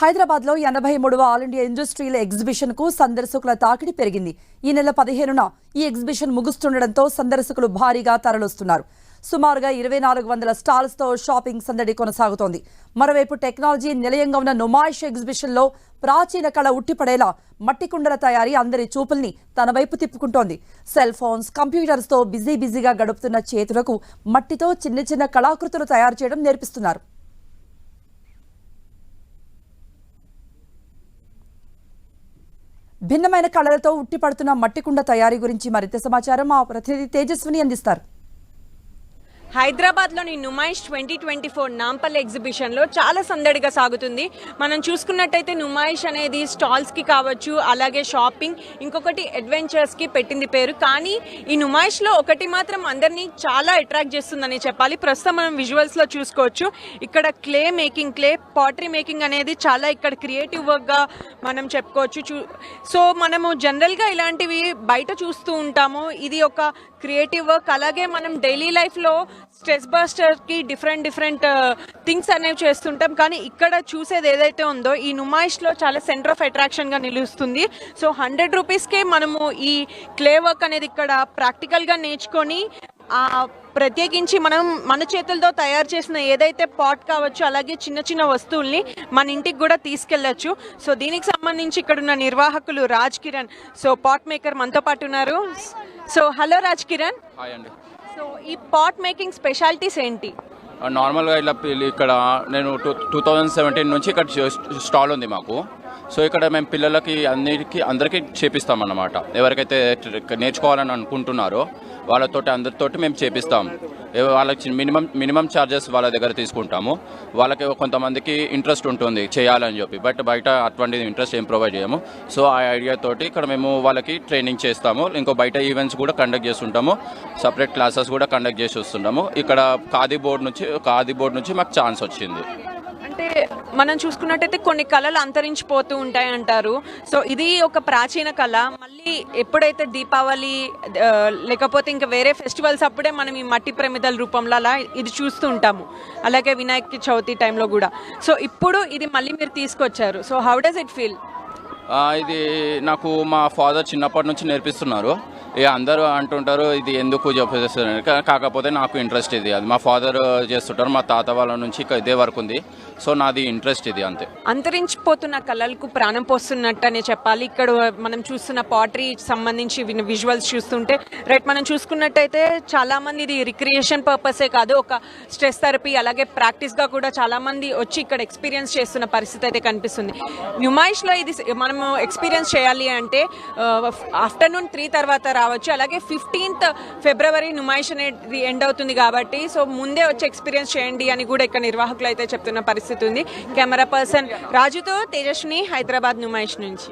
హైదరాబాద్లో ఎనభై మూడవ ఆల్ ఇండియా ఇండస్ట్రియల్ ఎగ్జిబిషన్కు సందర్శకుల తాకిడి పెరిగింది. ఈ నెల పదిహేనున ఈ ఎగ్జిబిషన్ ముగుస్తుండటంతో సందర్శకులు భారీగా తరలిస్తున్నారు. సుమారుగా ఇరవై నాలుగు వందల స్టాల్స్తో షాపింగ్ సందడి కొనసాగుతోంది. మరోవైపు టెక్నాలజీ నిలయంగా ఉన్న నుమాయిష్ ఎగ్జిబిషన్లో ప్రాచీన కళ ఉట్టిపడేలా మట్టి కుండల తయారీ అందరి చూపుల్ని తన వైపు తిప్పుకుంటోంది. సెల్ ఫోన్స్ కంప్యూటర్స్తో బిజీ బిజీగా గడుపుతున్న చేతులకు మట్టితో చిన్న చిన్న కళాకృతులు తయారు చేయడం నేర్పిస్తున్నారు. భిన్నమైన కళలతో ఉట్టిపడుతున్న మట్టికుండ తయారీ గురించి మరింత సమాచారం మా ప్రతినిధి తేజస్విని అందిస్తారు. హైదరాబాద్లోని Numaish twenty twenty four Nampally ఎగ్జిబిషన్లో చాలా సందడిగా సాగుతుంది. మనం చూసుకున్నట్టయితే నుమాయిష్ అనేది స్టాల్స్కి కావచ్చు అలాగే షాపింగ్ ఇంకొకటి అడ్వెంచర్స్కి పెట్టింది పేరు. కానీ ఈ నుమాయిష్లో ఒకటి మాత్రం అందరినీ చాలా అట్రాక్ట్ చేస్తుందని చెప్పాలి. ప్రస్తుతం మనం విజువల్స్లో చూసుకోవచ్చు. ఇక్కడ clay making clay pottery making అనేది చాలా ఇక్కడ క్రియేటివ్ వర్క్గా మనం చెప్పుకోవచ్చు. చూ సో మనము జనరల్గా ఇలాంటివి బయట చూస్తూ ఉంటాము. ఇది ఒక క్రియేటివ్ వర్క్. అలాగే మనం డైలీ లైఫ్లో స్ట్రెస్ బస్టర్కి డిఫరెంట్ డిఫరెంట్ థింగ్స్ అనేవి చేస్తుంటాం. కానీ ఇక్కడ చూసేది ఏదైతే ఉందో ఈ నుమాయిష్లో చాలా సెంటర్ ఆఫ్ అట్రాక్షన్గా నిలుస్తుంది. సో హండ్రెడ్ రూపీస్కే మనము ఈ క్లే వర్క్ అనేది ఇక్కడ ప్రాక్టికల్గా నేర్చుకొని ప్రత్యేకించి మనం మన చేతులతో తయారు చేసిన ఏదైతే పాట్ కావచ్చు అలాగే చిన్న చిన్న వస్తువుల్ని మన ఇంటికి కూడా తీసుకెళ్ళొచ్చు సో దీనికి సంబంధించి ఇక్కడ ఉన్న నిర్వాహకులు Raj Kiran. So pot maker మనతో పాటు ఉన్నారు. So hello Raj Kiran hi అండి సో ఈ పాట్ మేకింగ్ స్పెషాలిటీస్ ఏంటి? నార్మల్గా ఇలా పిల్ల- ఇక్కడ నేను టూ టూ థౌజండ్ సెవెంటీన్ నుంచి ఇక్కడ స్టాల్ ఉంది మాకు. సో ఇక్కడ మేము పిల్లలకి అన్నిటికీ అందరికీ చేపిస్తాం అన్నమాట ఎవరికైతే నేర్చుకోవాలని అనుకుంటున్నారో వాళ్ళతోటి అందరితోటి మేము చేపిస్తాం. వాళ్ళకి మినిమం మినిమం ఛార్జెస్ వాళ్ళ దగ్గర తీసుకుంటాము. వాళ్ళకి కొంతమందికి ఇంట్రెస్ట్ ఉంటుంది చేయాలని చెప్పి. బట్ బయట అటువంటి ఇంట్రెస్ట్ ఏం ప్రొవైడ్ చేయము. సో ఆ ఐడియా తోటి ఇక్కడ మేము వాళ్ళకి ట్రైనింగ్ చేస్తాము. ఇంకో బయట ఈవెంట్స్ కూడా కండక్ట్ చేస్తుంటాము. సపరేట్ క్లాసెస్ కూడా కండక్ట్ చేసి వస్తుంటాము. ఇక్కడ ఖాదీ బోర్డు నుంచి ఖాదీ బోర్డు నుంచి మాకు ఛాన్స్ వచ్చింది. అంటే మనం చూసుకున్నట్టయితే కొన్ని కళలు అంతరించిపోతూ ఉంటాయి అంటారు. సో ఇది ఒక ప్రాచీన కళ. మళ్ళీ ఎప్పుడైతే దీపావళి లేకపోతే ఇంకా వేరే ఫెస్టివల్స్ అప్పుడే మనం ఈ మట్టి ప్రమిదల రూపంలో అలా ఇది చూస్తూ ఉంటాము. అలాగే వినాయక చవితి టైంలో కూడా. సో ఇప్పుడు ఇది మళ్ళీ మీరు తీసుకొచ్చారు. So how does it feel ఇది నాకు మా ఫాదర్ చిన్నప్పటి నుంచి నేర్పిస్తున్నారు. ఇక అందరూ అంటుంటారు ఇది ఎందుకు చెప్పేస్తారు కాకపోతే నాకు ఇంట్రెస్ట్ ఇది. అది మా ఫాదర్ చేస్తుంటారు మా తాత వాళ్ళ నుంచి ఇదే వరకు ఉంది. సో నాది ఇంట్రెస్ట్ ఇది అంతే. అంతరించిపోతున్న కళలకు ప్రాణం పోస్తున్నట్టు అనే చెప్పాలి. ఇక్కడ మనం చూస్తున్న పాటరీ సంబంధించి విజువల్స్ చూస్తుంటే రైట్ మనం చూసుకున్నట్టయితే చాలా మంది ఇది రిక్రియేషన్ పర్పసే కాదు. ఒక స్ట్రెస్ థెరపీ అలాగే ప్రాక్టీస్గా కూడా చాలా మంది వచ్చి ఇక్కడ ఎక్స్పీరియన్స్ చేస్తున్న పరిస్థితి అయితే కనిపిస్తుంది. న్యూమాయిష్లో ఇది మనము ఎక్స్పీరియన్స్ చేయాలి అంటే ఆఫ్టర్నూన్ త్రీ తర్వాత రావచ్చు. అలాగే ఫిఫ్టీన్త్ ఫిబ్రవరి నుమాయిష్ అనేది ఎండ్ అవుతుంది కాబట్టి సో ముందే వచ్చి ఎక్స్పీరియన్స్ చేయండి అని కూడా ఇక్కడ నిర్వాహకులు అయితే చెప్తున్న పరిస్థితి ఉంది. కెమెరా పర్సన్ రాజుతో తేజస్విని హైదరాబాద్ నుమాయిష్ నుంచి.